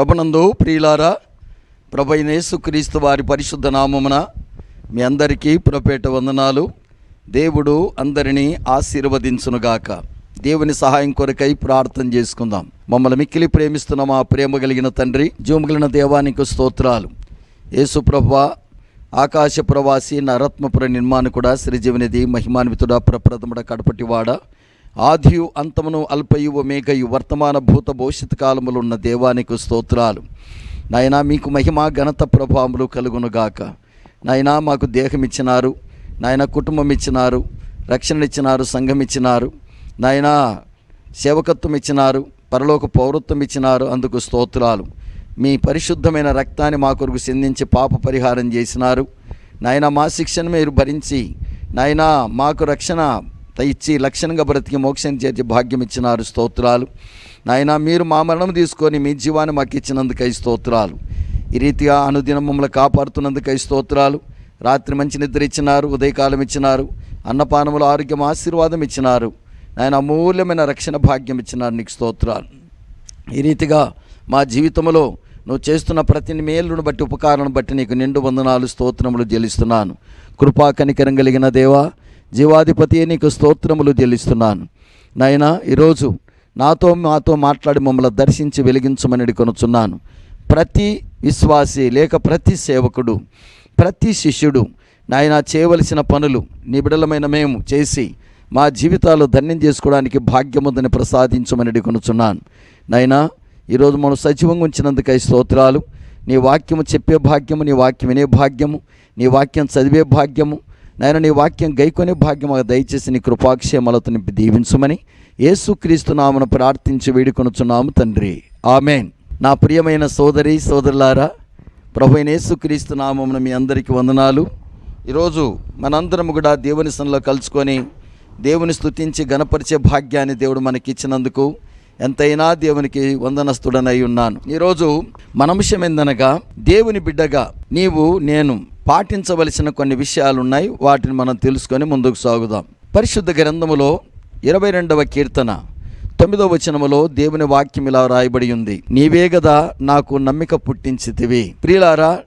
ప్రభునందు ప్రియులారా ప్రభు క్రీస్తు యేసుక్రీస్తు వారి పరిశుద్ధ నామమున మీ అందరికీ పురపేట వందనాలు. దేవుడు అందరినీ ఆశీర్వదించునుగాక. దేవుని సహాయం కొరకై ప్రార్థన చేసుకుందాం. మమ్మల్ని మిక్కిలి ప్రేమిస్తున్న మా ప్రేమ కలిగిన తండ్రి జూముగలిన దేవానికి స్తోత్రాలు. యేసు ప్రభు ఆకాశ ప్రవాసి నరత్మపుర నిర్మాణకుడా శ్రీజీవనిధి మహిమాన్వితుడ ప్రప్రథముడ కడపటివాడ. ఆదియు అంతమును అల్పయు మేఘయు వర్తమాన భూత భవిష్యత్ కాలములున్న దేవానికి స్తోత్రాలు. నాయనా మీకు మహిమ ఘనత ప్రభావములు కలుగునుగాక. నాయనా మాకు దేహం ఇచ్చినారు నాయన కుటుంబం ఇచ్చినారు రక్షణ ఇచ్చినారు సంఘం ఇచ్చినారు నాయనా సేవకత్వం ఇచ్చినారు పరలోక పౌరత్వం ఇచ్చినారు అందుకు స్తోత్రాలు. మీ పరిశుద్ధమైన రక్తాన్ని మా కొరకు సిందించి పాప పరిహారం చేసినారు. నాయన మా శిక్షను మీరు భరించి నాయన మాకు రక్షణ ఇచ్చి లక్షణంగా బ్రతికి మోక్షం చేర్చి భాగ్యం ఇచ్చినారు స్తోత్రాలు. నాయన మీరు మా మరణం తీసుకొని మీ జీవాన్ని మాకు ఇచ్చినందుకై స్తోత్రాలు. ఈ రీతిగా అనుదినం మమ్మల్ని కాపాడుతున్నందుకై స్తోత్రాలు. రాత్రి మంచి నిద్ర ఇచ్చినారు ఉదయకాలం ఇచ్చినారు. అన్నపానములు ఆరోగ్యం ఆశీర్వాదం ఇచ్చినారు. ఆయన అమూల్యమైన రక్షణ భాగ్యం ఇచ్చినారు నీకు స్తోత్రాలు. ఈ రీతిగా మా జీవితంలో నువ్వు చేస్తున్న ప్రతి మేలును బట్టి ఉపకారాన్ని బట్టి నీకు నిండు వందనాలు స్తోత్రములు చెల్లిస్తున్నాను. కృపా కనికరం కలిగిన దేవా జీవాధిపతి నీకు స్తోత్రములు చెల్లిస్తున్నాను. నాయన ఈరోజు నాతో మాతో మాట్లాడి మమ్మల్ని దర్శించి వెలిగించమని కొనుచున్నాను. ప్రతి విశ్వాసి లేక ప్రతి సేవకుడు ప్రతి శిష్యుడు నాయన చేయవలసిన పనులు నిబిడలమైన మేము చేసి మా జీవితాలు ధన్యం చేసుకోవడానికి భాగ్యముందని ప్రసాదించమని కొనుచున్నాను. నాయనా ఈరోజు మనం సజీవంగా ఉంచినందుకై స్తోత్రాలు. నీ వాక్యము చెప్పే భాగ్యము నీ వాక్యం వినే భాగ్యము నీ వాక్యం చదివే భాగ్యము నాయన నీ వాక్యం గైకొనే భాగ్యం దయచేసి నీ కృపాక్షేమాలతో నింపి దీవించమని యేసుక్రీస్తు నామను ప్రార్థించి వేడుకొనుచున్నాము తండ్రి. ఆమెన్. నా ప్రియమైన సోదరి సోదరులారా ప్రభు యేసుక్రీస్తు నామమున మీ అందరికీ వందనాలు. ఈరోజు మనందరం కూడా దేవుని సన్నిలో కలుసుకొని దేవుని స్థుతించి గణపరిచే భాగ్యాన్ని దేవుడు మనకిచ్చినందుకు ఎంతైనా దేవునికి వందనస్తుడనై ఉన్నాను. ఈరోజు మన అంశం ఏందనగా దేవుని బిడ్డగా నీవు నేను పాటించవలసిన కొన్ని విషయాలు ఉన్నాయి వాటిని మనం తెలుసుకొని ముందుకు సాగుదాం. పరిశుద్ధ గ్రంథములో ఇరవై రెండవ కీర్తన తొమ్మిదవ వచనములో దేవుని వాక్యం ఇలా రాయబడి ఉంది. నీవే గదా నాకు నమ్మిక పుట్టించితివి. ప్రియులారా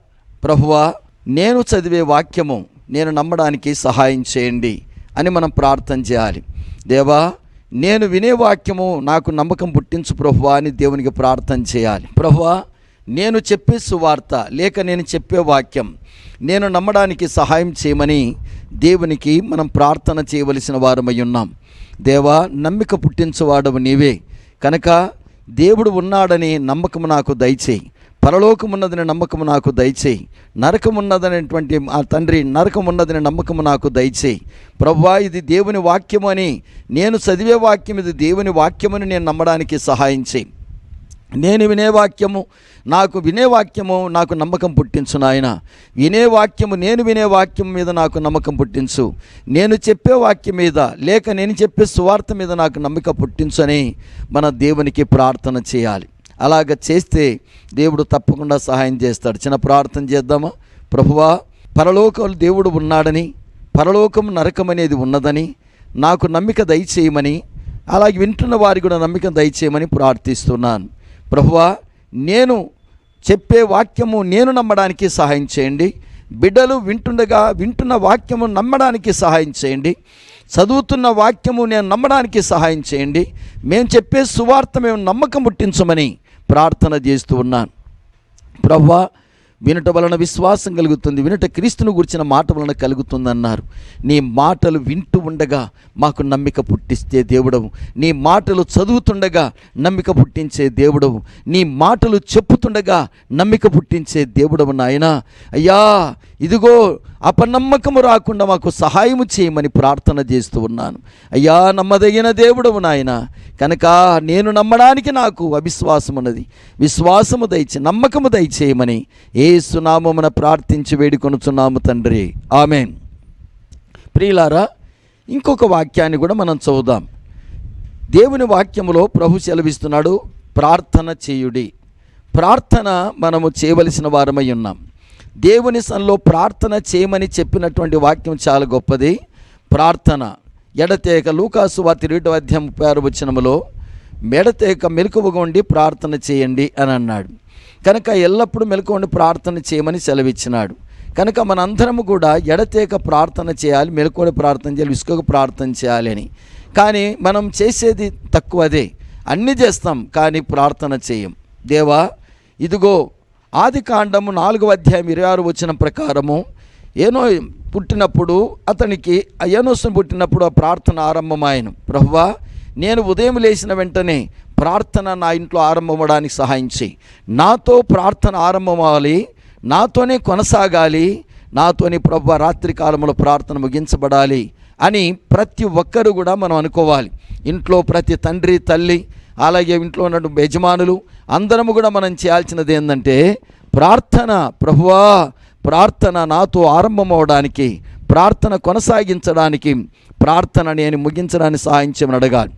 ప్రభువా నేను చదివే వాక్యము నేను నమ్మడానికి సహాయం చేయండి అని మనం ప్రార్థన చేయాలి. దేవా నేను వినే వాక్యము నాకు నమ్మకం పుట్టించు ప్రభువా అని దేవునికి ప్రార్థన చేయాలి. ప్రభువా నేను చెప్పే సువార్త లేక నేను చెప్పే వాక్యం నేను నమ్మడానికి సహాయం చేయమని దేవునికి మనం ప్రార్థన చేయవలసిన వారమై ఉన్నాం. దేవా నమ్మిక పుట్టించువాడవు నీవే. కనుక దేవుడు ఉన్నాడని నమ్మకం నాకు దయచేయి. పరలోకమున్నదని నమ్మకము నాకు దయచేయి. నరకమున్నదనేటువంటి ఆ తండ్రి నరకమున్నదని నమ్మకము నాకు దయచేయి. ప్రవ్వా ఇది దేవుని వాక్యము అని నేను చదివే వాక్యం ఇది దేవుని వాక్యమని నేను నమ్మడానికి సహాయం చేయి. నేను వినే వాక్యము నాకు వినే వాక్యము నాకు నమ్మకం పుట్టించు నాయన. వినే వాక్యము నేను వినే వాక్యం మీద నాకు నమ్మకం పుట్టించు. నేను చెప్పే వాక్యం మీద లేక నేను చెప్పే సువార్త మీద నాకు నమ్మకం పుట్టించు అని మన దేవునికి ప్రార్థన చేయాలి. అలాగ చేస్తే దేవుడు తప్పకుండా సహాయం చేస్తాడు. చిన్న ప్రార్థన చేద్దామా? ప్రభువా పరలోకంలో దేవుడు ఉన్నాడని పరలోకం నరకం అనేది ఉన్నదని నాకు నమ్మిక దయచేయమని అలాగే వింటున్న వారికి కూడా నమ్మిక దయచేయమని ప్రార్థిస్తున్నాను. ప్రభువా నేను చెప్పే వాక్యము నేను నమ్మడానికి సహాయం చేయండి. బిడ్డలు వింటుండగా వింటున్న వాక్యము నమ్మడానికి సహాయం చేయండి. చదువుతున్న వాక్యము నేను నమ్మడానికి సహాయం చేయండి. మేము చెప్పే సువార్త మేము నమ్మకం పుట్టించమని ప్రార్థన చేస్తూ ఉన్నాను. ప్రవ్వా వినుట వలన విశ్వాసం కలుగుతుంది. వినుట క్రీస్తును గురించిన మాట వలన కలుగుతుందన్నారు. నీ మాటలు వింటూ ఉండగా మాకు నమ్మిక పుట్టిస్తే దేవుడవు. నీ మాటలు చదువుతుండగా నమ్మిక పుట్టించే దేవుడవు. నీ మాటలు చెప్పుతుండగా నమ్మిక పుట్టించే దేవుడవు నాయన. అయ్యా ఇదిగో అపనమ్మకము రాకుండా మాకు సహాయము చేయమని ప్రార్థన చేస్తూ ఉన్నాను. అయ్యా నమ్మదగిన దేవుడవు నాయన కనుక నేను నమ్మడానికి నాకు అవిశ్వాసం ఉన్నది. విశ్వాసము దయచే నమ్మకము దయచేయమని ఏ సునామమున ప్రార్థించి వేడుకొనుచున్నాము తండ్రి. ఆమెన్. ప్రియులారా ఇంకొక వాక్యాన్ని కూడా మనం చదువుదాం. దేవుని వాక్యములో ప్రభు సెలవిస్తున్నాడు ప్రార్థన చేయుడి. ప్రార్థన మనము చేయవలసిన వారమై ఉన్నాం. దేవుని సన్లో ప్రార్థన చేయమని చెప్పినటువంటి వాక్యం చాలా గొప్పది. ప్రార్థన. ఎడతేక లూకాసు వార్త రెండో అధ్యాయం పేరు వచ్చినములో మెడతేక మెలకువగా ఉండి ప్రార్థన చేయండి అని అన్నాడు. కనుక ఎల్లప్పుడూ మెలకువని ప్రార్థన చేయమని సెలవిచ్చినాడు. కనుక మనందరము కూడా ఎడతేక ప్రార్థన చేయాలి మెలకువని ప్రార్థన చేయాలి విసుక ప్రార్థన చేయాలి అని. కానీ మనం చేసేది తక్కువదే. అన్నీ చేస్తాం కానీ ప్రార్థన చేయం. దేవా ఇదిగో ఆది కాండము నాలుగవ అధ్యాయం ఇరవై ఆరు వచ్చిన ప్రకారము ఏనో పుట్టినప్పుడు అతనికి ఆ ఏనోసం పుట్టినప్పుడు ఆ ప్రార్థన ఆరంభమాయను. ప్రభువా నేను ఉదయం లేచిన వెంటనే ప్రార్థన నా ఇంట్లో ఆరంభమవడానికి సహాయం చేయి. నాతో ప్రార్థన ఆరంభమవ్వాలి నాతోనే కొనసాగాలి నాతోని ప్రభు రాత్రి కాలంలో ప్రార్థన ముగించబడాలి అని ప్రతి ఒక్కరు కూడా మనం అనుకోవాలి. ఇంట్లో ప్రతి తండ్రి తల్లి అలాగే ఇంట్లో ఉన్న యజమానులు అందరము కూడా మనం చేయాల్సినది ఏంటంటే ప్రార్థన ప్రభువా ప్రార్థన నాతో ఆరంభమవడానికి ప్రార్థన కొనసాగించడానికి ప్రార్థన నేను ముగించడానికి సహాయించమని అడగాలి.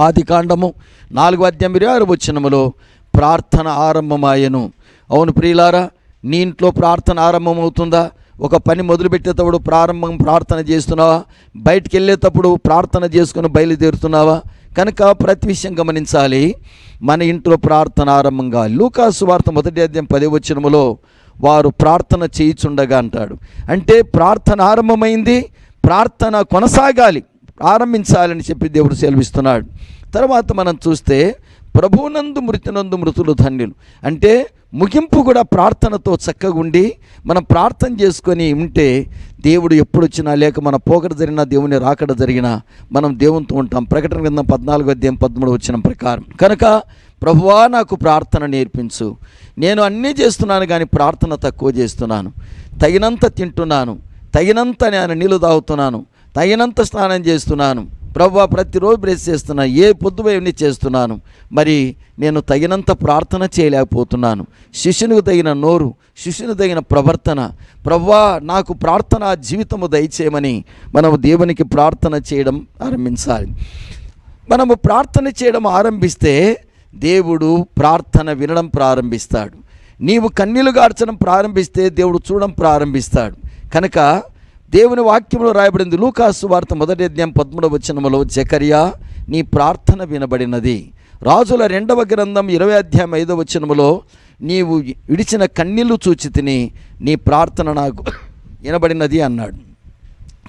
ఆది కాండము నాలుగు అధ్యాయం ఇరవై ఆరు వచ్చినములో ప్రార్థన ఆరంభమాయను. అవును ప్రియులారా నీ ఇంట్లో ప్రార్థన ఆరంభమవుతుందా? ఒక పని మొదలుపెట్టేటప్పుడు ప్రారంభం ప్రార్థన చేస్తున్నావా? బయటికి వెళ్ళేటప్పుడు ప్రార్థన చేసుకుని బయలుదేరుతున్నావా? కనుక ప్రతి విషయం గమనించాలి. మన ఇంట్లో ప్రార్థన ఆరంభంగా లూకాసు వార్త మొదటి అధ్యాయం పది వచ్చినములో వారు ప్రార్థన చేయిచుండగా అంటాడు. అంటే ప్రార్థన ఆరంభమైంది ప్రార్థన కొనసాగాలి ప్రారంభించాలని చెప్పి దేవుడు సెలవిస్తున్నాడు. తర్వాత మనం చూస్తే ప్రభునందు మృతినందు మృతులు ధన్యులు. అంటే ముగింపు కూడా ప్రార్థనతో చక్కగా ఉండి మనం ప్రార్థన చేసుకొని ఉంటే దేవుడు ఎప్పుడు వచ్చినా లేక మన పోకడ జరిగినా దేవుని రాకడ జరిగినా మనం దేవునితో ఉంటాం. ప్రకటన కింద పద్నాలుగు అధ్యాయం పదమూడు వచ్చిన ప్రకారం. కనుక ప్రభువా నాకు ప్రార్థన నేర్పించు. నేను అన్నీ చేస్తున్నాను కానీ ప్రార్థన తక్కువ చేస్తున్నాను. తగినంత తింటున్నాను. తగినంత నేను నీళ్ళు తాగుతున్నాను. తగినంత స్నానం చేస్తున్నాను. ప్రభు ప్రతిరోజు బ్రెస్ చేస్తున్నా ఏ పొద్దు చేస్తున్నాను. మరి నేను తగినంత ప్రార్థన చేయలేకపోతున్నాను. శిష్యునికి తగిన నోరు శిష్యునికి తగిన ప్రవర్తన. ప్రవ్వా నాకు ప్రార్థన జీవితము దయచేయమని మనం దేవునికి ప్రార్థన చేయడం ఆరంభించాలి. మనము ప్రార్థన చేయడం ఆరంభిస్తే దేవుడు ప్రార్థన వినడం ప్రారంభిస్తాడు. నీవు కన్నీలు గార్చడం ప్రారంభిస్తే దేవుడు చూడడం ప్రారంభిస్తాడు. కనుక దేవుని వాక్యంలో రాయబడింది లూకాసు వార్త మొదటి అధ్యాయం పదమూడవ వచనములో జకరియా నీ ప్రార్థన వినబడినది. రాజుల రెండవ గ్రంథం ఇరవై అధ్యాయం ఐదవ వచనములో నీవు విడిచిన కన్నీళ్ళు చూచి తిని నీ ప్రార్థన నాకు వినబడినది అన్నాడు.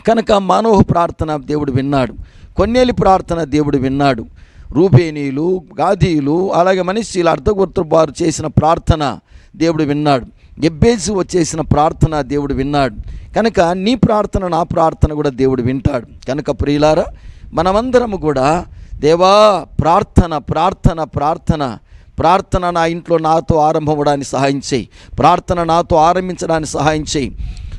కనుక మానవ ప్రార్థన దేవుడు విన్నాడు. కొన్నేలి ప్రార్థన దేవుడు విన్నాడు. రూపేణీలు గాదీలు అలాగే మనిషిలు అర్ధగుర్తు వారు చేసిన ప్రార్థన దేవుడు విన్నాడు. ఎబ్బేసి వచ్చేసిన ప్రార్థన దేవుడు విన్నాడు. కనుక నీ ప్రార్థన నా ప్రార్థన కూడా దేవుడు వింటాడు. కనుక ప్రియులారా మనమందరము కూడా దేవా ప్రార్థన ప్రార్థన ప్రార్థన ప్రార్థన నా ఇంట్లో నాతో ఆరంభమవడానికి సహాయం చేయి. ప్రార్థన నాతో ఆరంభించడానికి సహాయం చేయి.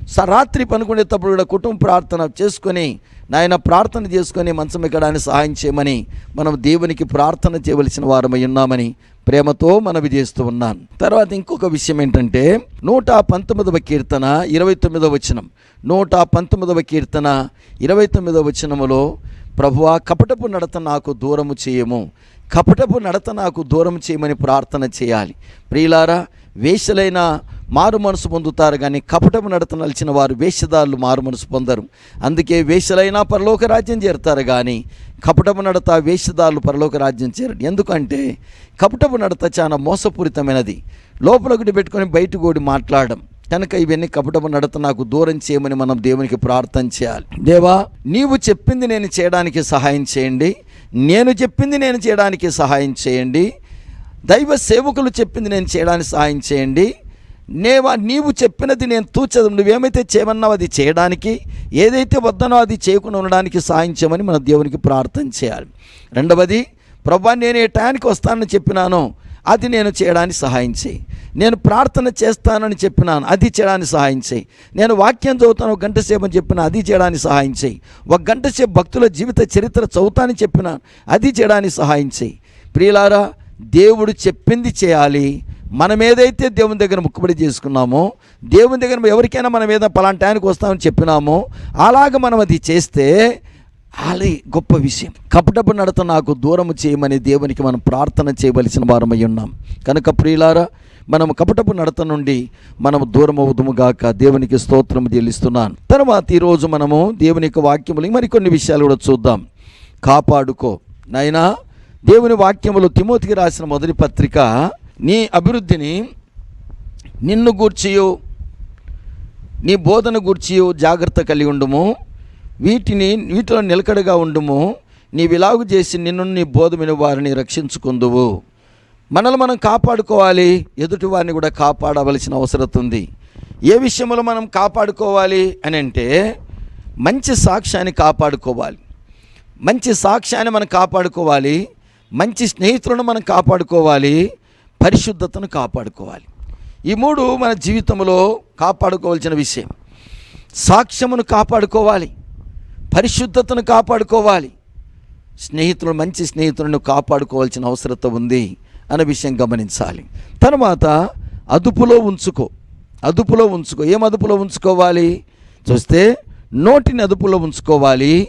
స రాత్రి పనుకునేటప్పుడు కూడా కుటుంబ ప్రార్థన చేసుకొని నాయన ప్రార్థన చేసుకొని మంచం ఎక్కడానికి సహాయం చేయమని మనం దేవునికి ప్రార్థన చేయవలసిన వారమై ఉన్నామని ప్రేమతో మనవి చేస్తూ ఉన్నాను. తర్వాత ఇంకొక విషయం ఏంటంటే నూట పంతొమ్మిదవ కీర్తన ఇరవై తొమ్మిదవ వచనం. నూట పంతొమ్మిదవ కీర్తన ఇరవై తొమ్మిదవ వచనములో ప్రభువా కపటపు నడత నాకు దూరము చేయము. కపటపు నడత నాకు దూరం చేయమని ప్రార్థన చేయాలి. ప్రియులారా వేషలైన మారు మనసు పొందుతారు కానీ కపటము నడత నలిచిన వారు వేషధారులు మారు మనసు పొందరు. అందుకే వేషలైనా పరలోక రాజ్యం చేరుతారు కానీ కపటము నడత వేషధారులు పరలోక రాజ్యం చేరడు ఎందుకంటే కపటము నడత చాలా మోసపూరితమైనది. లోపలొకటి పెట్టుకొని బయట కూడా మాట్లాడడం. కనుక ఇవన్నీ కపటము నడత నాకు దూరం చేయమని మనం దేవునికి ప్రార్థన చేయాలి. దేవా నీవు చెప్పింది నేను చేయడానికి సహాయం చేయండి. నేను చెప్పింది నేను చేయడానికి సహాయం చేయండి. దైవ సేవకులు చెప్పింది నేను చేయడానికి సహాయం చేయండి. నేవా నీవు చెప్పినది నేను తూచదు. నువ్వేమైతే చేయమన్నావు అది చేయడానికి ఏదైతే వద్దనో అది చేయకుండా ఉండడానికి సహాయం చేయమని మన దేవునికి ప్రార్థన చేయాలి. రెండవది ప్రభా నేను ఏ టయానికి వస్తానని చెప్పినానో అది నేను చేయడానికి సహాయం చేయి. నేను ప్రార్థన చేస్తానని చెప్పినాను అది చేయడానికి సహాయం చేయి. నేను వాక్యం చదువుతాను ఒక గంట సేపు అని చెప్పిన అది చేయడానికి సహాయం చేయి. ఒక గంట సేపు భక్తుల జీవిత చరిత్ర చదువుతానని చెప్పినాను అది చేయడానికి సహాయం చేయి. ప్రియులారా దేవుడు చెప్పింది చేయాలి. మనం ఏదైతే దేవుని దగ్గర ముక్కుబడి చేసుకున్నామో దేవుని దగ్గర ఎవరికైనా మనం ఏదో పలాంటి టైంకి వస్తామని చెప్పినామో అలాగ మనం అది చేస్తే అలే గొప్ప విషయం. కపటపు నడత నాకు దూరము చేయమని దేవునికి మనం ప్రార్థన చేయవలసిన వారమై ఉన్నాం. కనుక ప్రియులారా మనం కపటపు నడత నుండి మనము దూరం అవుదుముగాక దేవునికి స్తోత్రం చెల్లిస్తున్నాను. తర్వాత ఈరోజు మనము దేవుని యొక్క వాక్యములు మరికొన్ని విషయాలు కూడా చూద్దాం. కాపాడుకో. నాయనా దేవుని వాక్యములు తిమోతికి రాసిన మొదటి పత్రిక నీ అభివృద్ధిని నిన్ను గూర్చియు నీ బోధన గూర్చియు జాగ్రత్త కలిగి ఉండుము. వీటిని వీటిలో నిలకడగా ఉండుము. నీవిలాగు చేసి నిన్ను నీ బోధమిన వారిని రక్షించుకుందువు. మనల్ని మనం కాపాడుకోవాలి. ఎదుటి వారిని కూడా కాపాడవలసిన అవసరం ఉంది ఏ విషయంలో మనం కాపాడుకోవాలి అని అంటే మంచి సాక్ష్యాన్ని కాపాడుకోవాలి. మంచి సాక్ష్యాన్ని మనం కాపాడుకోవాలి. మంచి స్నేహితులను మనం కాపాడుకోవాలి. పరిశుద్ధతను కాపాడుకోవాలి. ఈ మూడు మన జీవితంలో కాపాడుకోవాల్సిన విషయం. సాక్ష్యమును కాపాడుకోవాలి. పరిశుద్ధతను కాపాడుకోవాలి. స్నేహితులు మంచి స్నేహితులను కాపాడుకోవాల్సిన అవసరత ఉంది అనే విషయం గమనించాలి. తర్వాత అదుపులో ఉంచుకో. అదుపులో ఉంచుకో. ఏం అదుపులో ఉంచుకోవాలి? చూస్తే నోటిని అదుపులో ఉంచుకోవాలి.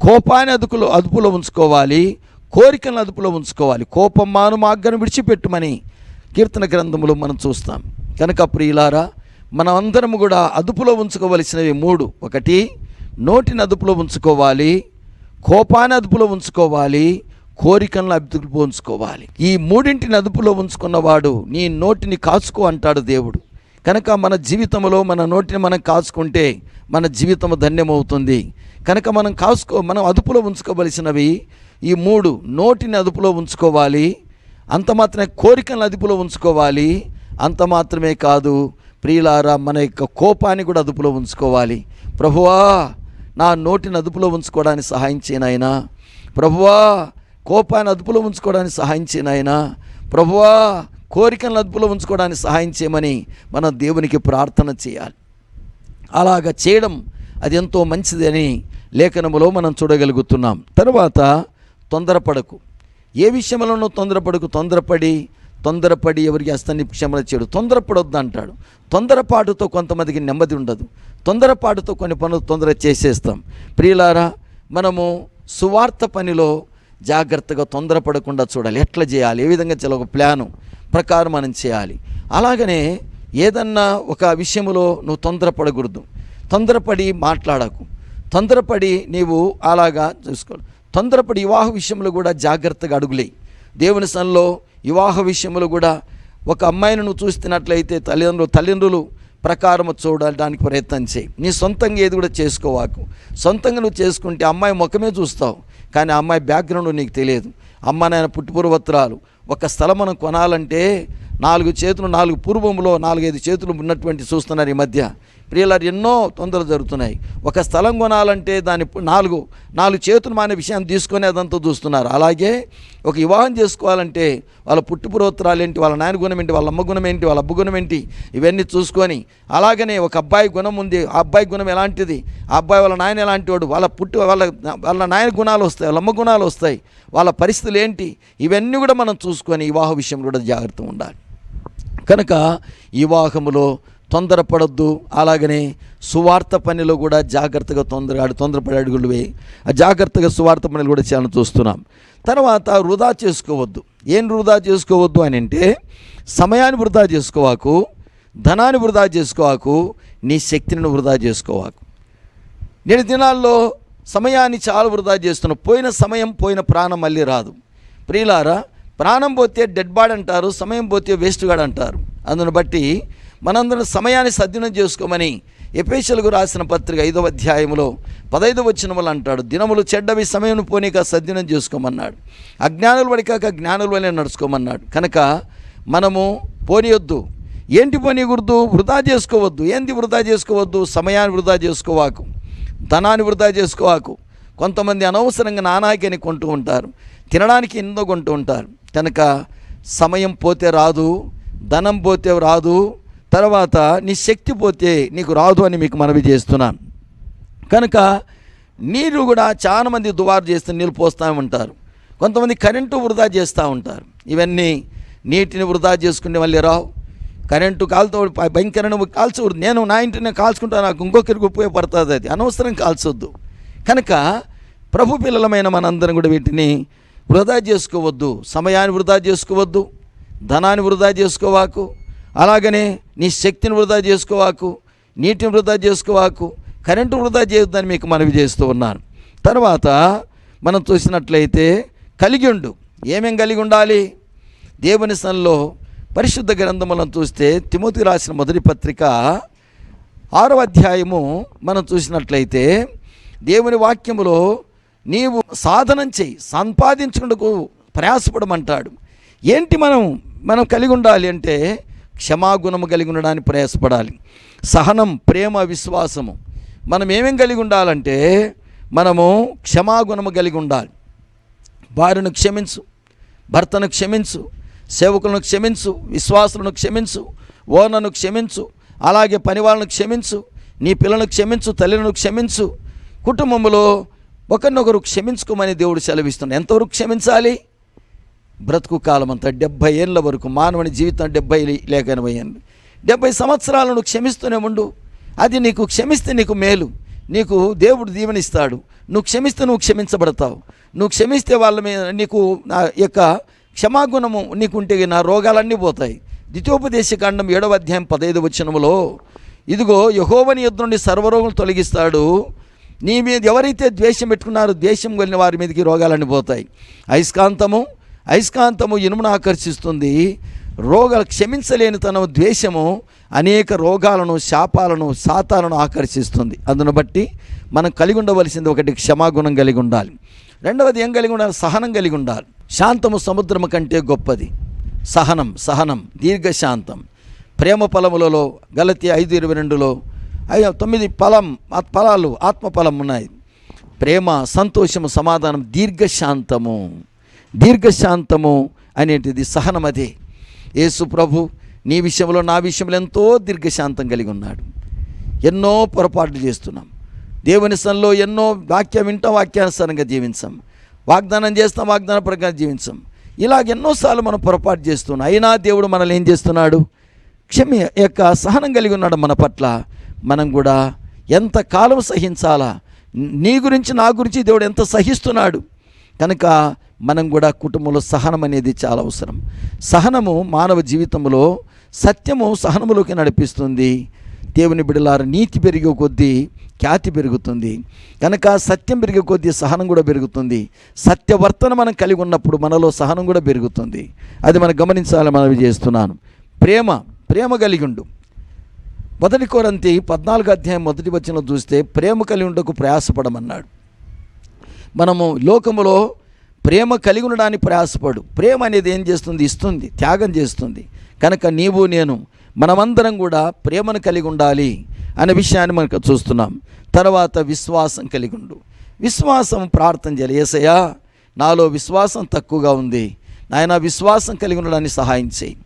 కోపాన్ని అదుపులో అదుపులో ఉంచుకోవాలి. కోరికలను అదుపులో ఉంచుకోవాలి. కోపం మాను మాగ్గను విడిచిపెట్టుమని కీర్తన గ్రంథములో మనం చూస్తాం. కనుక ప్రియులారా మనం అందరం కూడా అదుపులో ఉంచుకోవలసినవి మూడు. ఒకటి నోటిని అదుపులో ఉంచుకోవాలి కోపాన్ని అదుపులో ఉంచుకోవాలి కోరికలను అదుపులో ఉంచుకోవాలి. ఈ మూడింటిని అదుపులో ఉంచుకున్నవాడు నీ నోటిని కాచుకో అంటాడు దేవుడు. కనుక మన జీవితంలో మన నోటిని మనం కాచుకుంటే మన జీవితం ధన్యమవుతుంది. కనుక మనం కాచుకో మనం అదుపులో ఉంచుకోవలసినవి ఈ మూడు నోటిని అదుపులో ఉంచుకోవాలి. అంత మాత్రమే కోరికలను అదుపులో ఉంచుకోవాలి. అంత మాత్రమే కాదు ప్రియులారా మన యొక్క కోపాన్ని కూడా అదుపులో ఉంచుకోవాలి. ప్రభువా నా నోటిని అదుపులో ఉంచుకోవడానికి సహాయం చేయనాయనా ప్రభువా కోపాన్ని అదుపులో ఉంచుకోవడానికి సహాయం చేయనాయనా ప్రభువా కోరికలను అదుపులో ఉంచుకోవడానికి సహాయం చేయమని మనం దేవునికి ప్రార్థన చేయాలి. అలాగ చేయడం అది ఎంతో మంచిది అని లేఖనములో మనం చూడగలుగుతున్నాం. తర్వాత తొందరపడకు. ఏ విషయంలోనూ తొందరపడకు? తొందరపడి తొందరపడి ఎవరికి అస్తని క్షమల చేయడు. తొందరపడొద్దు అంటాడు తొందరపాటుతో కొంతమందికి నెమ్మది ఉండదు. తొందరపాటుతో కొన్ని పనులు తొందర చేసేస్తాం. ప్రియులారా మనము సువార్త పనిలో జాగ్రత్తగా తొందరపడకుండా చూడాలి. ఎట్లా చేయాలి? ఏ విధంగా చేయాలి? ఒక ప్లాను ప్రకారం మనం చేయాలి. అలాగనే ఏదన్నా ఒక విషయంలో నువ్వు తొందరపడకూడదు. తొందరపడి మాట్లాడకు. తొందరపడి నీవు అలాగా చూసుకోవాలి తొందరపడి వివాహ విషయంలో కూడా జాగ్రత్తగా అడుగులే. దేవుని సన్లో వివాహ విషయంలో కూడా ఒక అమ్మాయిని నువ్వు చూస్తున్నట్లయితే తల్లిదండ్రులు తల్లిదండ్రులు ప్రకారం చూడడానికి ప్రయత్నం చేయి. నీ సొంతంగా ఏది కూడా చేసుకోవాకు. సొంతంగా నువ్వు చేసుకుంటే అమ్మాయి ముఖమే చూస్తావు. కానీ అమ్మాయి బ్యాక్గ్రౌండ్ నీకు తెలియదు. అమ్మ నాయన పుట్టుపూర్వత్రాలు ఒక స్థలం మనం కొనాలంటే నాలుగు చేతులు నాలుగు పూర్వంలో నాలుగైదు చేతులు ఉన్నటువంటి చూస్తున్నారు ఈ మధ్య. ప్రియులారు ఎన్నో తొందరలు జరుగుతున్నాయి. ఒక స్థలం కొనాలంటే దాని నాలుగు నాలుగు చేతులు మానే విషయాన్ని తీసుకొని అదంతా చూస్తున్నారు. అలాగే ఒక వివాహం చేసుకోవాలంటే వాళ్ళ పుట్టుపురోత్తరాలు ఏంటి వాళ్ళ నాయన గుణం ఏంటి వాళ్ళ అమ్మ గుణం ఏంటి వాళ్ళ అబ్బ గుణం ఏంటి ఇవన్నీ చూసుకొని అలాగనే ఒక అబ్బాయి గుణం ఉంది. ఆ అబ్బాయి గుణం ఎలాంటిది? ఆ అబ్బాయి వాళ్ళ నాయన ఎలాంటి వాడు వాళ్ళ పుట్టు వాళ్ళ వాళ్ళ నాయన గుణాలు వస్తాయి వాళ్ళ అమ్మ గుణాలు వస్తాయి. వాళ్ళ పరిస్థితులు ఏంటి? ఇవన్నీ కూడా మనం చూసుకొని వివాహ విషయంలో కూడా జాగ్రత్త ఉండాలి. కనుక వివాహములో తొందరపడొద్దు. అలాగనే సువార్త పనిలో కూడా జాగ్రత్తగా తొందరగా తొందరపడే అడుగులువే. ఆ జాగ్రత్తగా సువార్త పనులు కూడా చాలా చూస్తున్నాం. తర్వాత వృధా చేసుకోవద్దు. ఏం వృధా చేసుకోవద్దు అని అంటే సమయాన్ని వృధా చేసుకోవాకు ధనాన్ని వృధా చేసుకోవాకు నీ శక్తిని వృధా చేసుకోవాకు. నేటి దినాల్లో సమయాన్ని చాలా వృధా చేస్తున్నాం. పోయిన సమయం పోయిన ప్రాణం మళ్ళీ రాదు. ప్రియులారా ప్రాణం పోతే డెడ్ బాడీ అంటారు సమయం పోతే వేస్ట్ గాడ్ అంటారు. అందును బట్టి మనందరం సమయాన్ని సద్వినం చేసుకోమని ఎపేషలకు రాసిన పత్రిక ఐదవ అధ్యాయంలో వచ్చిన వాళ్ళు అంటాడు దినములు చెడ్డవి సమయం పోనీక సద్వినం చేసుకోమన్నాడు. అజ్ఞానులు పడికాక జ్ఞానుల వలె నడుచుకోమన్నాడు. కనుక మనము పోనీయొద్దు. ఏంటి పోనీయకూడదు? వృధా చేసుకోవద్దు. ఏంటి వృధా చేసుకోవద్దు? సమయాన్ని వృధా చేసుకోవాకు. ధనాన్ని వృధా చేసుకోవాకు. కొంతమంది అనవసరంగా నానాకని కొంటూ ఉంటారు. తినడానికి ఎన్నో కొంటూ ఉంటారు. కనుక సమయం పోతే రాదు ధనం పోతే రాదు తర్వాత నీ శక్తి పోతే నీకు రాదు అని మీకు మనవి చేస్తున్నాను కనుక నీరు కూడా చాలామంది దువారు చేస్తే నీళ్ళు పోస్తూ ఉంటారు. కొంతమంది కరెంటు వృధా చేస్తూ ఉంటారు. ఇవన్నీ నీటిని వృధా చేసుకునే మళ్ళీ రావు. కరెంటు కాలుతో భయంకరమైన కాల్చకూడదు. నేను నా ఇంటిని కాల్చుకుంటాను నాకు ఇంకొకరికి ఉపయోగపడుతుంది అది. అనవసరం కాల్చొద్దు. కనుక ప్రభు పిల్లలమైన మనందరం కూడా వీటిని వృధా చేసుకోవద్దు. సమయాన్ని వృధా చేసుకోవద్దు. ధనాన్ని వృధా చేసుకోవాకు. అలాగనే నీ శక్తిని వృధా చేసుకోవాకు నీటిని వృధా చేసుకోవాకు కరెంటు వృధా చేయొద్దని మీకు మనవి చేస్తూ ఉన్నాను. తర్వాత మనం చూసినట్లయితే కలిగి ఉండు. ఏమేం కలిగి ఉండాలి? దేవుని సన్లో పరిశుద్ధ గ్రంథములను చూస్తే తిమోతి రాసిన మొదటి పత్రిక ఆరవ అధ్యాయము మనం చూసినట్లయితే దేవుని వాక్యములో నీవు సాధనం చేయి సంపాదించుకుంటకు ప్రయాసపడమంటాడు. ఏంటి మనం మనం కలిగి ఉండాలి అంటే క్షమాగుణము కలిగి ఉండడానికి ప్రయాసపడాలి. సహనం ప్రేమ విశ్వాసము. మనం ఏమేం కలిగి ఉండాలంటే మనము క్షమాగుణము కలిగి ఉండాలి. భార్యను క్షమించు భర్తను క్షమించు సేవకులను క్షమించు విశ్వాసులను క్షమించు ఓనను క్షమించు అలాగే పని వాళ్ళను క్షమించు నీ పిల్లలను క్షమించు తల్లిని క్షమించు. కుటుంబంలో ఒకరినొకరు క్షమించుకోమని దేవుడు సెలవిస్తున్నాడు. ఎంతవరకు క్షమించాలి? బ్రతుకు కాలం అంతా డెబ్భై ఏళ్ళ వరకు మానవుని జీవితం డెబ్భై లేక ఎనభై ఏళ్ళు డెబ్భై సంవత్సరాలను క్షమిస్తూనే ఉండు. అది నీకు క్షమిస్తే నీకు మేలు. నీకు దేవుడు దీవెనిస్తాడు. నువ్వు క్షమిస్తే నువ్వు క్షమించబడతావు. నువ్వు క్షమిస్తే వాళ్ళ మీద నీకు నా యొక్క క్షమాగుణము నీకుంటే నా రోగాలన్నీ పోతాయి. ద్వితీయోపదేశ కాండం ఏడవ అధ్యాయం పదహైదు వచనములో ఇదిగో యహోవని యుద్ధ నుండి సర్వరోగం తొలగిస్తాడు. నీ మీద ఎవరైతే ద్వేషం పెట్టుకున్నారో ద్వేషం వెళ్ళిన వారి మీదకి రోగాలన్నీ పోతాయి. అయస్కాంతము అయస్కాంతము ఇనుమును ఆకర్షిస్తుంది. రోగాలు క్షమించలేని తన ద్వేషము అనేక రోగాలను శాపాలను శాతాలను ఆకర్షిస్తుంది. అందును బట్టి మనం కలిగి ఉండవలసింది ఒకటి క్షమాగుణం కలిగి ఉండాలి రెండవది ఏం కలిగి ఉండాలి సహనం కలిగి ఉండాలి శాంతము సముద్రము కంటే గొప్పది. సహనం సహనం దీర్ఘశాంతం. ప్రేమ ఫలములలో గలతి ఐదు ఇరవై రెండులో అయ్యో తొమ్మిది ఫలం ఆత్ ఫలాలు ఆత్మఫలం ఉన్నాయి. ప్రేమ సంతోషము సమాధానం దీర్ఘశాంతము. దీర్ఘశాంతము అనేటిది సహనం అదే యేసు ప్రభు నీ విషయంలో నా విషయంలో ఎంతో దీర్ఘశాంతం కలిగి ఉన్నాడు. ఎన్నో పొరపాట్లు చేస్తున్నాం. దేవుని సన్లో ఎన్నో వాక్యం వింటాం వాక్యానుసారంగా జీవించాం. వాగ్దానం చేస్తాం వాగ్దాన ప్రకారం జీవించాం. ఇలాగ ఎన్నోసార్లు మనం పొరపాటు చేస్తున్నాం. అయినా దేవుడు మనల్ని ఏం చేస్తున్నాడు? క్షమి యొక్క సహనం కలిగి ఉన్నాడు మన పట్ల. మనం కూడా ఎంత కాలం సహించాలా? నీ గురించి నా గురించి దేవుడు ఎంత సహిస్తున్నాడు? కనుక మనం కూడా కుటుంబంలో సహనం అనేది చాలా అవసరం. సహనము మానవ జీవితంలో సత్యము సహనములోకి నడిపిస్తుంది. దేవుని బిడలారు నీతి పెరిగే కొద్దీ ఖ్యాతి పెరుగుతుంది. కనుక సత్యం పెరిగే కొద్దీ సహనం కూడా పెరుగుతుంది. సత్యవర్తన మనం కలిగి ఉన్నప్పుడు మనలో సహనం కూడా పెరుగుతుంది. అది మనం గమనించాలని మనవి చేస్తున్నాను. ప్రేమ ప్రేమ కలిగి ఉండు మొదటి కోరంతి పద్నాలుగు అధ్యాయం మొదటి వచ్చిన చూస్తే ప్రేమ కలిగి ఉండకు ప్రయాసపడమన్నాడు. మనము లోకములో ప్రేమ కలిగి ఉండడానికి ప్రయాసపడు. ప్రేమ అనేది ఏం చేస్తుంది? ఇస్తుంది త్యాగం చేస్తుంది. కనుక నీవు నేను మనమందరం కూడా ప్రేమను కలిగి ఉండాలి అనే విషయాన్ని మనకు చూస్తున్నాం. తర్వాత విశ్వాసం కలిగి ఉండు. విశ్వాసం ప్రార్థన చేయాలి. ఏసయ్యా నాలో విశ్వాసం తక్కువగా ఉంది. నాయన విశ్వాసం కలిగి ఉండడానికి సహాయం చేయి.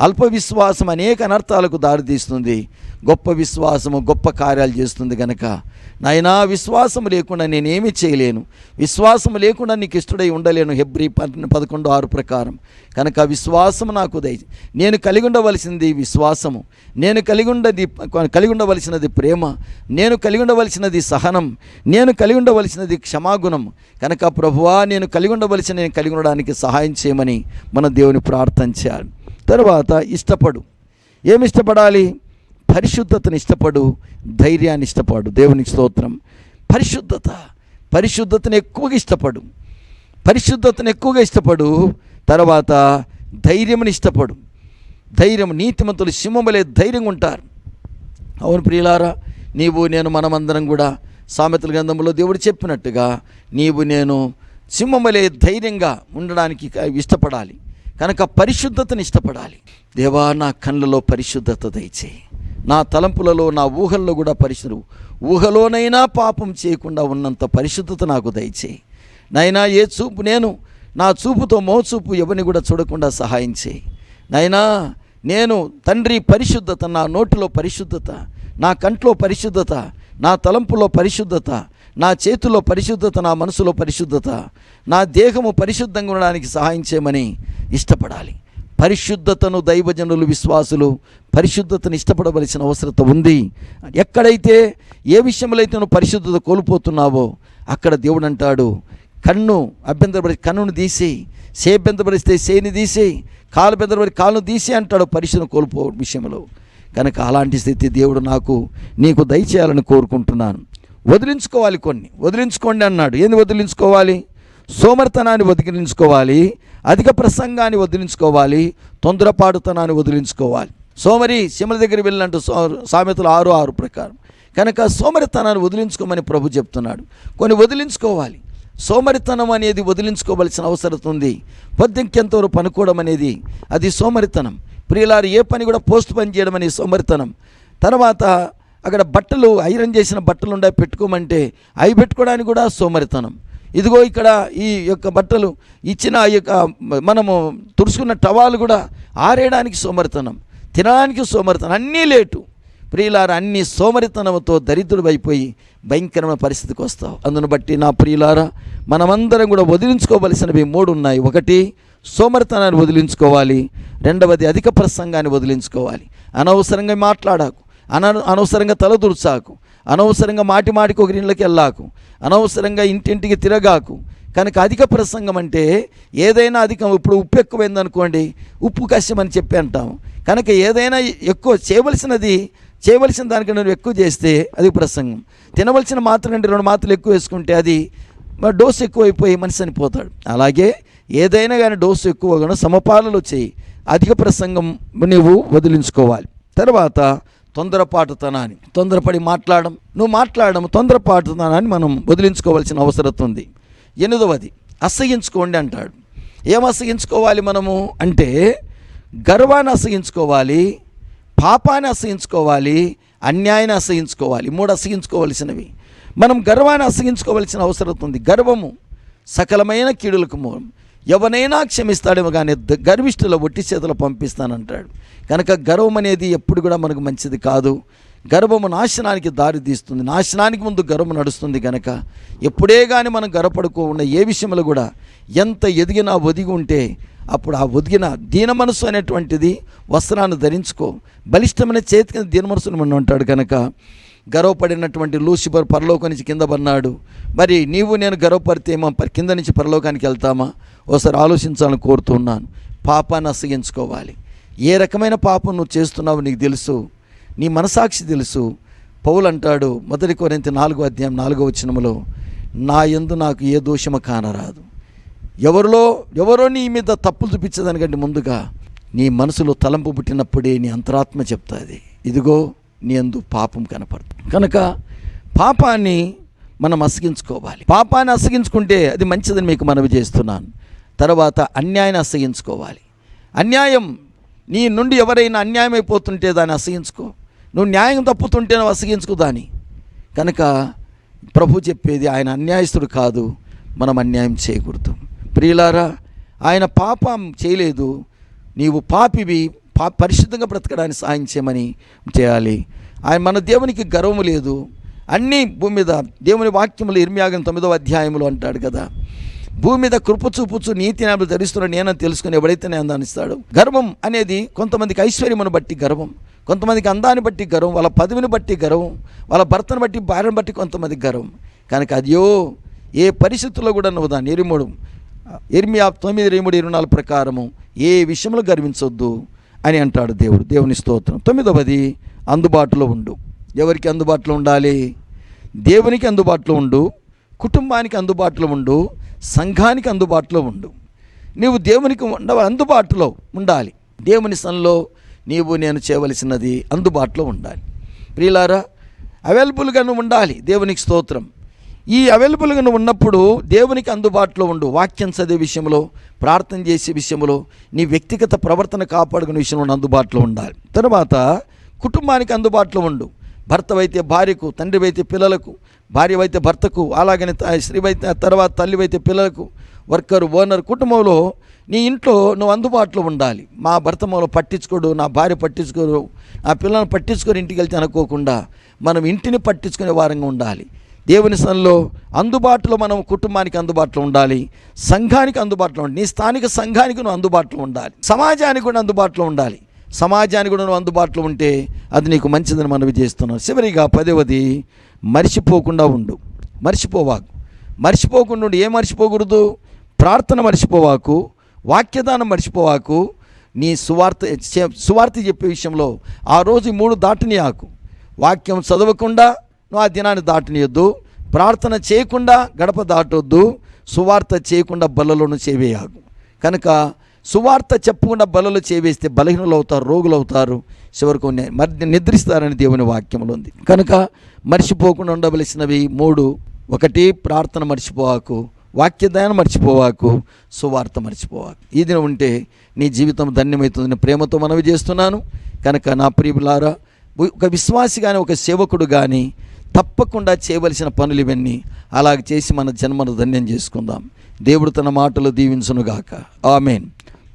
అల్ప విశ్వాసం అనేక అనర్థాలకు దారితీస్తుంది. గొప్ప విశ్వాసము గొప్ప కార్యాలు చేస్తుంది కనుక నాయనా విశ్వాసం లేకుండా నేనేమి చేయలేను. విశ్వాసం లేకుండా నీకు ఇష్టడై ఉండలేను. హెబ్రి పదకొండు ఆరు ప్రకారం. కనుక విశ్వాసం నాకు దయ నేను కలిగి ఉండవలసింది విశ్వాసము. నేను కలిగి ఉండది కలిగి ఉండవలసినది ప్రేమ. నేను కలిగి ఉండవలసినది సహనం. నేను కలిగి ఉండవలసినది క్షమాగుణం. కనుక ప్రభువా నేను కలిగి ఉండవలసిన నేను కలిగి ఉండడానికి సహాయం చేయమని మన దేవుని ప్రార్థన చేయాలి. తర్వాత ఇష్టపడు. ఏమి ఇష్టపడాలి? పరిశుద్ధతను ఇష్టపడు ధైర్యాన్ని ఇష్టపడు. దేవునికి స్తోత్రం. పరిశుద్ధత పరిశుద్ధతను ఎక్కువగా ఇష్టపడు. పరిశుద్ధతను ఎక్కువగా ఇష్టపడు తర్వాత ధైర్యముని ఇష్టపడు. ధైర్యం నీతిమంతులు సింహములే ధైర్యంగా ఉంటారు. అవును ప్రియులారా నీవు నేను మనమందరం కూడా సామెతల గ్రంథంలో దేవుడు చెప్పినట్టుగా నీవు నేను సింహములే ధైర్యంగా ఉండడానికి ఇష్టపడాలి. కనుక పరిశుద్ధతను ఇష్టపడాలి. దేవా నా కళ్ళలో పరిశుద్ధత దయచేయి. నా తలంపులలో నా ఊహల్లో కూడా పరిశుద్ధు ఊహలోనైనా పాపం చేయకుండా ఉన్నంత పరిశుద్ధత నాకు దయచేయి నైనా ఏ చూపు నేను నా చూపుతో మోచూపు ఎవరిని కూడా చూడకుండా సహాయం చేయి నైనా నేను తండ్రి పరిశుద్ధత నా నోటిలో పరిశుద్ధత నా కంట్లో పరిశుద్ధత నా తలంపులో పరిశుద్ధత నా చేతుల్లో పరిశుద్ధత నా మనసులో పరిశుద్ధత నా దేహము పరిశుద్ధంగా ఉండడానికి సహాయం చేయమని ఇష్టపడాలి. పరిశుద్ధతను దైవజనులు విశ్వాసులు పరిశుద్ధతను ఇష్టపడవలసిన అవసరత ఉంది. ఎక్కడైతే ఏ విషయంలో అయితే నువ్వు పరిశుద్ధత కోల్పోతున్నావో అక్కడ దేవుడు అంటాడు కన్ను అభ్యంతరపడి కన్నును తీసి సే అభ్యంతరపరిస్తే సేని తీసి కాలు అభ్యంతరపడి కాలును తీసి అంటాడు పరిశుద్ధం కోల్పో విషయంలో. కనుక అలాంటి స్థితి దేవుడు నాకు నీకు దయచేయాలని కోరుకుంటున్నాను. వదిలించుకోవాలి కొన్ని. వదిలించుకోండి అన్నాడు. ఏంది వదిలించుకోవాలి? సోమర్తనాన్ని వదిలించుకోవాలి. అధిక ప్రసంగాన్ని వదిలించుకోవాలి తొందరపాటుతనాన్ని వదిలించుకోవాలి. సోమరి సిమల దగ్గర వెళ్ళినట్టు సో సామెతలు ఆరు ఆరు ప్రకారం. కనుక సోమరితనాన్ని వదిలించుకోమని ప్రభు చెప్తున్నాడు. కొన్ని వదిలించుకోవాలి. సోమరితనం అనేది వదిలించుకోవలసిన అవసరం ఉంది. పొద్దుంకెంతవరకు పనుకోవడం అనేది అది సోమరితనం. ప్రియులారు ఏ పని కూడా పోస్ట్ పని చేయడం అనేది సోమరితనం. తర్వాత అక్కడ బట్టలు ఐరన్ చేసిన బట్టలు ఉండే పెట్టుకోమంటే అవి పెట్టుకోవడానికి కూడా సోమరితనం. ఇదిగో ఇక్కడ ఈ యొక్క బట్టలు ఇచ్చిన ఈ యొక్క మనము తుడుచుకున్న టవాలు కూడా ఆరేయడానికి సోమరితనం తినడానికి సోమరితనం అన్నీ లేటు. ప్రియులార అన్ని సోమరితనంతో దరిద్రుడు అయిపోయి భయంకరమైన పరిస్థితికి వస్తావు. అందును బట్టి నా ప్రియులారా మనమందరం కూడా వదిలించుకోవలసినవి మూడు ఉన్నాయి. ఒకటి సోమరితనాన్ని వదిలించుకోవాలి. రెండవది అధిక ప్రసంగాన్ని వదిలించుకోవాలి. అనవసరంగా మాట్లాడాకు. అన అనవసరంగా తలదూర్చాకు. అనవసరంగా మాటి మాటికి ఒకరి ఇళ్ళకి వెళ్ళాకు. అనవసరంగా ఇంటింటికి తిరగాకు. కనుక అధిక ప్రసంగం అంటే ఏదైనా అధికం ఇప్పుడు ఉప్పు ఎక్కువైంది అనుకోండి ఉప్పు కష్టం అని చెప్పి అంటాం కనుక ఏదైనా ఎక్కువ చేయవలసినది చేయవలసిన దానికన్నా నువ్వు ఎక్కువ చేస్తే అది ప్రసంగం. తినవలసిన మాత్రం అంటే రెండు మాత్రలు ఎక్కువ వేసుకుంటే అది మరి డోసు ఎక్కువైపోయి మనిషి చనిపోతాడు. అలాగే ఏదైనా కానీ డోసు ఎక్కువగా సమపాలలో చేయి. అధిక ప్రసంగం నువ్వు వదిలించుకోవాలి. తర్వాత తొందరపాటుతనాన్ని తొందరపడి మాట్లాడడం నువ్వు మాట్లాడడం తొందరపాటుతనాన్ని మనం వదిలించుకోవాల్సిన అవసరం ఉంది. ఎనిమిదవది అసహించుకోండి అంటాడు. ఏం అసహించుకోవాలి మనము అంటే గర్వాన్ని అసహించుకోవాలి పాపాన్ని అసహించుకోవాలి అన్యాయాన్ని అసహించుకోవాలి. మూడు అసహించుకోవలసినవి. మనం గర్వాన్ని అసహించుకోవలసిన అవసరం ఉంది. గర్వము సకలమైన కీడులకు మూలం. ఎవనైనా క్షమిస్తాడేమో కానీ గర్విష్ఠుల ఒట్టి చేతులు పంపిస్తానంటాడు. కనుక గర్వం అనేది ఎప్పుడు కూడా మనకు మంచిది కాదు. గర్వము నాశనానికి దారి తీస్తుంది. నాశనానికి ముందు గర్వం నడుస్తుంది కనుక ఎప్పుడే కానీ మనం గర్వపడుకోకుండా ఏ విషయంలో కూడా ఎంత ఎదిగినా ఒదిగి ఉంటే అప్పుడు ఆ ఒదిగిన దీన మనసు అనేటువంటిది వస్త్రాన్ని ధరించుకో. బలిష్టమైన చేతికి దీన మనసును మనం అంటాడు కనుక గర్వపడినటువంటి లూసిఫర్ పరలోకం నుంచి కింద పడినాడు. మరి నీవు నేను గర్వపడితే ఏమో కింద నుంచి పరలోకానికి వెళ్తామా? ఒకసారి ఆలోచించాలని కోరుతున్నాను పాపాన్ని అసగించుకోవాలి ఏ రకమైన పాపం నువ్వు చేస్తున్నావు నీకు తెలుసు. నీ మనసాక్షి తెలుసు. పౌలు అంటాడు మొదటి కొరింత నాలుగో అధ్యాయం నాలుగో వచనములో నా యందు నాకు ఏ దోషము కానరాదు. ఎవరిలో ఎవరో నీ మీద తప్పులు చూపించేదానికంటే ముందుగా నీ మనసులో తలంపు పుట్టినప్పుడే నీ అంతరాత్మ చెప్తుంది. ఇదిగో నీ అందు పాపం కనపడుతుంది. కనుక పాపాన్ని మనం అసగించుకోవాలి పాపాన్ని అసగించుకుంటే అది మంచిదని మీకు మనవి చేస్తున్నాను. తర్వాత అన్యాయాన్ని అసహించుకోవాలి. అన్యాయం నీ నుండి ఎవరైనా అన్యాయం అయిపోతుంటే దాన్ని అసహించుకో. నువ్వు న్యాయం తప్పుతుంటే నువ్వు అసహించుకో దాన్ని. కనుక ప్రభు చెప్పేది ఆయన అన్యాయస్తుడు కాదు మనం అన్యాయం చేయకూడదు. ప్రియులారా ఆయన పాపం చేయలేదు. నీవు పాపివి పా పరిశుద్ధంగా బ్రతకడానికి సాయం చేయమని చేయాలి. ఆయన మన దేవునికి గర్వము లేదు. అన్నీ భూమి మీద దేవుని వాక్యములు ఇర్మియాగం తొమ్మిదవ అధ్యాయములు అంటాడు కదా. భూమి మీద కృప చూపుచు నీతి న్యాయాలు ధరిస్తున్న నేనని తెలుసుకుని ఎవడైతే నేను అందాన్నిస్తాడు గర్వం అనేది కొంతమందికి ఐశ్వర్యమును బట్టి గర్వం కొంతమందికి అందాన్ని బట్టి గర్వం వాళ్ళ పదవిని బట్టి గర్వం వాళ్ళ భర్తను బట్టి భార్యను బట్టి కొంతమందికి గర్వం. కనుక అదియో ఏ పరిస్థితుల్లో కూడా నువ్వు దాన్ని ఎరిమూడు. ఎర్మియా తొమ్మిది ఇరవై మూడు ఇరవై నాలుగు ప్రకారము ఏ విషయంలో గర్వించొద్దు అని అంటాడు దేవుడు. దేవుని స్తోత్రం. తొమ్మిదవది అందుబాటులో ఉండు. ఎవరికి అందుబాటులో ఉండాలి? దేవునికి అందుబాటులో ఉండు. కుటుంబానికి అందుబాటులో ఉండు సంఘానికి అందుబాటులో ఉండు. నీవు దేవునికి ఉండ అందుబాటులో ఉండాలి. దేవుని సన్లో నీవు నేను చేయవలసినది అందుబాటులో ఉండాలి. ప్రియులారా అవైలబుల్గా నువ్వు ఉండాలి. దేవునికి స్తోత్రం. ఈ అవైలబుల్గా నువ్వు ఉన్నప్పుడు దేవునికి అందుబాటులో ఉండు. వాక్యం చదివే విషయంలో ప్రార్థన చేసే విషయంలో నీ వ్యక్తిగత ప్రవర్తన కాపాడుకునే విషయంలో అందుబాటులో ఉండాలి. తర్వాత కుటుంబానికి అందుబాటులో ఉండు. భర్తవైతే భార్యకు తండ్రివైతే పిల్లలకు భార్యవైతే భర్తకు అలాగనే స్త్రీవైతే తర్వాత తల్లివైతే పిల్లలకు వర్కర్ ఓనర్ కుటుంబంలో నీ ఇంట్లో నువ్వు అందుబాటులో ఉండాలి. మా భర్త మూలం పట్టించుకోడు నా భార్య పట్టించుకోరు నా పిల్లలను పట్టించుకొని ఇంటికి వెళ్తే అనుకోకుండా మనం ఇంటిని పట్టించుకునే వారంగా ఉండాలి. దేవుని సన్లో అందుబాటులో మనం కుటుంబానికి అందుబాటులో ఉండాలి. సంఘానికి అందుబాటులో ఉండాలి. నీ స్థానిక సంఘానికి నువ్వు అందుబాటులో ఉండాలి. సమాజానికి కూడా అందుబాటులో ఉండాలి. సమాజానికి కూడా నువ్వు అందుబాటులో ఉంటే అది నీకు మంచిదని మనవి చేస్తున్నాను చివరిగా పదవది మర్చిపోకుండా ఉండు. మర్చిపోవాకు. మర్చిపోకుండా ఉండి. ఏం మర్చిపోకూడదు? ప్రార్థన మర్చిపోవాకు. వాక్యదానం మర్చిపోవాకు. నీ సువార్త సువార్త చెప్పే విషయంలో ఆ రోజు మూడు దాటిని ఆకు. వాక్యం చదవకుండా నువ్వు ఆ దినాన్ని దాటనీయొద్దు. ప్రార్థన చేయకుండా గడప దాటొద్దు. సువార్త చేయకుండా బల్లలోను చేవేయాకు. కనుక సువార్త చెప్పకుండా బలలు చేవేస్తే బలహీనులు అవుతారు రోగులు అవుతారు చివరకు మరి నిద్రిస్తారని దేవుని వాక్యంలో ఉంది. కనుక మర్చిపోకుండా ఉండవలసినవి మూడు. ఒకటి ప్రార్థన మర్చిపోవాకు. వాక్యదానం మర్చిపోవాకు. సువార్త మర్చిపోవాకు. ఇది ఉంటే నీ జీవితం ధన్యమవుతుందని ప్రేమతో మనవి చేస్తున్నాను. కనుక నా ప్రియులారా ఒక విశ్వాసి కానీ ఒక సేవకుడు కానీ తప్పకుండా చేయవలసిన పనులు ఇవన్నీ అలాగ చేసి మన జన్మను ధన్యం చేసుకుందాం. దేవుడు తన మాటలు దీవించునుగాక. ఆమెన్.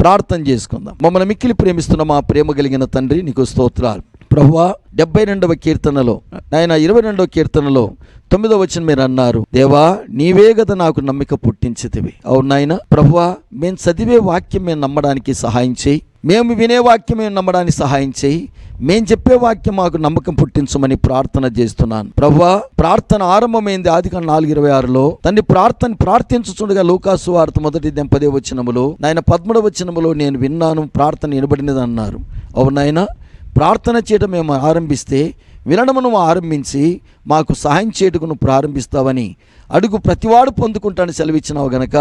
ప్రార్థన చేసుకుందాం. మమ్మల్ని మిక్కిలి ప్రేమిస్తున్న మా ప్రేమ కలిగిన తండ్రి నీకు స్తోత్రాలు. ప్రభువా డెబ్బై రెండవ కీర్తనలో ఆయన ఇరవై రెండవ కీర్తనలో తొమ్మిదవ వచ్చిన మీరు అన్నారు దేవా నీవే గద నాకు నమ్మిక పుట్టించితివి. అవును నాయన ప్రభువా మేము చదివే వాక్యం మేము నమ్మడానికి సహాయం చేయి. మేము వినే వాక్యం మేము నమ్మడానికి సహాయం చేయి. మేము చెప్పే వాక్యం మాకు నమ్మకం పుట్టించమని ప్రార్థన చేస్తున్నాను. ప్రభువా ప్రార్థన ఆరంభమైంది ఆది కాండం నాలుగు ఇరవై ఆరులో తండ్రి ప్రార్థన ప్రార్థించుచుండగా లూకాసు వార్త మొదటి దెంపదే వచ్చినములో నాయన పద్మూడవ వచనములో నేను విన్నాను ప్రార్థన వినబడినది అన్నారు అవునాయన ప్రార్థన చేయడం మేము ఆరంభిస్తే వినడమును ఆరంభించి మాకు సహాయం చేయటకు నువ్వు ప్రారంభిస్తావని అడుగు ప్రతివాడు పొందుకుంటాను సెలవిచ్చినావు గనక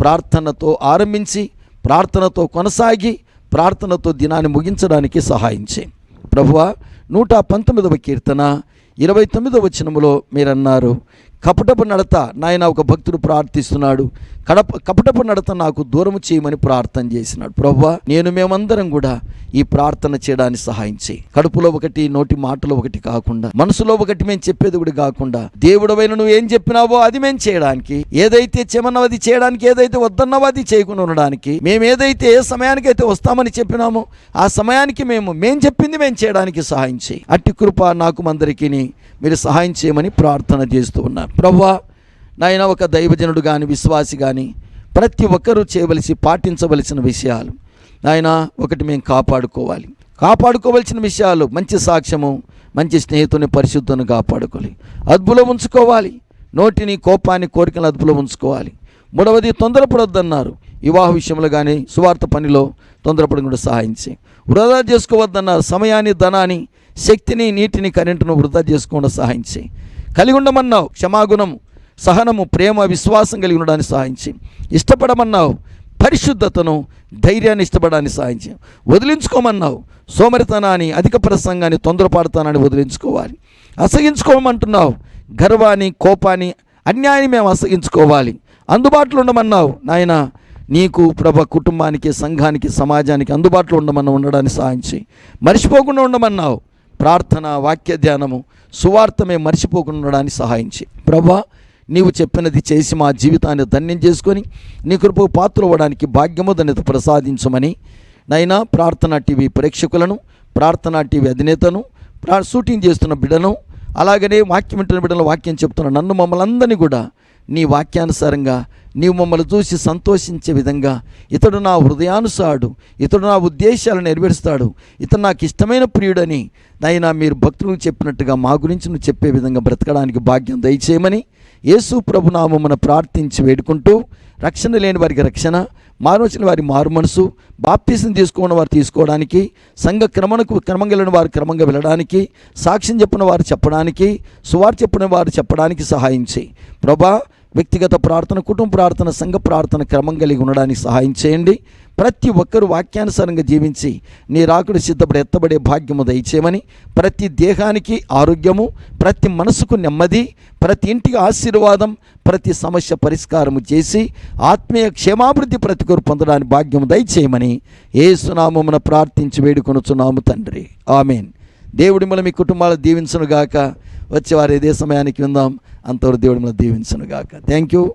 ప్రార్థనతో ఆరంభించి ప్రార్థనతో కొనసాగి ప్రార్థనతో దినాన్ని ముగించడానికి సహాయం చేయి. ప్రభువా నూట పంతొమ్మిదవ కీర్తన ఇరవై తొమ్మిదవ వచనములో మీరన్నారు కపటపు నడత నాయన ఒక భక్తుడు ప్రార్థిస్తున్నాడు. కడప కపటపు నడత నాకు దూరము చేయమని ప్రార్థన చేసినాడు. ప్రభువా నేను మేమందరం కూడా ఈ ప్రార్థన చేయడానికి సహాయం చేయి. కడుపులో ఒకటి నోటి మాటలో ఒకటి కాకుండా మనసులో ఒకటి మేము చెప్పేది కూడా కాకుండా దేవుడవైన నువ్వు ఏం చెప్పినావో అది మేము చేయడానికి ఏదైతే చెమన్నావో అది చేయడానికి ఏదైతే వద్దన్నావో అది చేయకుండా ఉండడానికి మేము ఏదైతే ఏ సమయానికైతే వస్తామని చెప్పినామో ఆ సమయానికి మేము మేం చెప్పింది మేము చేయడానికి సహాయం చేయి. అట్టి కృప నాకు మందరికి మీరు సహాయం చేయమని ప్రార్థన చేస్తూ ఉన్నాను. ప్రభువా నాయన ఒక దైవజనుడు కానీ విశ్వాసి కానీ ప్రతి ఒక్కరూ చేయవలసి పాటించవలసిన విషయాలు. నాయన ఒకటి మేము కాపాడుకోవాలి. కాపాడుకోవలసిన విషయాలు మంచి సాక్ష్యము మంచి స్నేహితుని పరిశుద్ధుని కాపాడుకోవాలి. అదుపులో ఉంచుకోవాలి. నోటిని కోపాన్ని కోరికలను అదుపులో ఉంచుకోవాలి. మూడవది తొందరపడొద్దన్నారు. వివాహ విషయంలో కానీ సువార్త పనిలో తొందరపడి కూడా సహాయం చేయి. వృధా చేసుకోవద్దన్నారు. సమయాన్ని ధనాన్ని శక్తిని నీటిని కరెంటును వృధా చేసుకోవడం సహాయం చేయి. కలిగి ఉండమన్నావు. క్షమాగుణము. సహనము ప్రేమ విశ్వాసం కలిగి ఉండడానికి సహాయించి. ఇష్టపడమన్నావు పరిశుద్ధతను ధైర్యాన్ని ఇష్టపడడానికి సహాయించి. వదిలించుకోమన్నావు సోమరితనాన్ని అధిక ప్రసంగాన్ని తొందరపడతానని వదిలించుకోవాలి. అసగించుకోమంటున్నావు గర్వాన్ని కోపాన్ని అన్యాయాన్ని మేము అసగించుకోవాలి అందుబాటులో ఉండమన్నావు నాయన నీకు ప్రభ కుటుంబానికి సంఘానికి సమాజానికి అందుబాటులో ఉండమన్న ఉండడానికి సహాయించి. మర్చిపోకుండా ఉండమన్నావు ప్రార్థన వాక్య ధ్యానము సువార్థమే మర్చిపోకుండా ఉండడానికి సహాయించి. ప్రభా నీవు చెప్పినది చేసి మా జీవితాన్ని ధన్యం చేసుకొని నీ కృపకు పాత్ర అవ్వడానికి భాగ్యము ధన్యత ప్రసాదించమని నైనా ప్రార్థనా టీవీ ప్రేక్షకులను ప్రార్థనా టీవీ అధినేతను ప్రా షూటింగ్ చేస్తున్న బిడ్డను అలాగనే వాక్యం వింటున్న బిడ్డలు వాక్యం చెప్తున్న నన్ను మమ్మల్ని అందరినీ కూడా నీ వాక్యానుసారంగా నీవు మమ్మల్ని చూసి సంతోషించే విధంగా ఇతడు నా హృదయానుసారుడు ఇతడు నా ఉద్దేశాలను నెరవేరుస్తాడు ఇతడు నాకు ఇష్టమైన ప్రియుడని నైనా మీరు భక్తులకు చెప్పినట్టుగా మా గురించి నువ్వు చెప్పే విధంగా బ్రతకడానికి భాగ్యం దయచేయమని యేసు ప్రభునామమున ప్రార్థించి వేడుకుంటూ రక్షణ లేని వారికి రక్షణ మారవలసిన వారి మారు మనసు బాప్తీసం తీసుకున్న వారు తీసుకోవడానికి సంఘ క్రమణకు క్రమంగా వెళ్ళిన వారు క్రమంగా వెళ్ళడానికి సాక్ష్యం చెప్పిన వారు చెప్పడానికి సువార్ చెప్పిన వారు చెప్పడానికి సహాయం చేయి. ప్రభా వ్యక్తిగత ప్రార్థన కుటుంబ ప్రార్థన సంఘ ప్రార్థన క్రమం కలిగి ఉండడానికి సహాయం చేయండి. ప్రతి ఒక్కరూ వాక్యానుసారంగా జీవించి నీ రాకుడు సిద్ధపడి ఎత్తబడే భాగ్యము దయచేయమని ప్రతి దేహానికి ఆరోగ్యము ప్రతి మనసుకు నెమ్మది ప్రతి ఇంటికి ఆశీర్వాదం ప్రతి సమస్య పరిష్కారము చేసి ఆత్మీయ క్షేమాభివృద్ధి ప్రతి కొరు పొందడానికి భాగ్యము దయచేయమని ఏ సునామమున ప్రార్థించి వేడుకొనుచున్నాము తండ్రి. ఆమెన్. దేవుడి మన మీ కుటుంబాలు దీవించునుగాక. వచ్చేవారు ఇదే సమయానికి ఉందాం అంతవరకు దేవుడి మన దీవించునుగాక. Thank you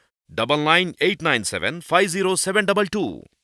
9989750722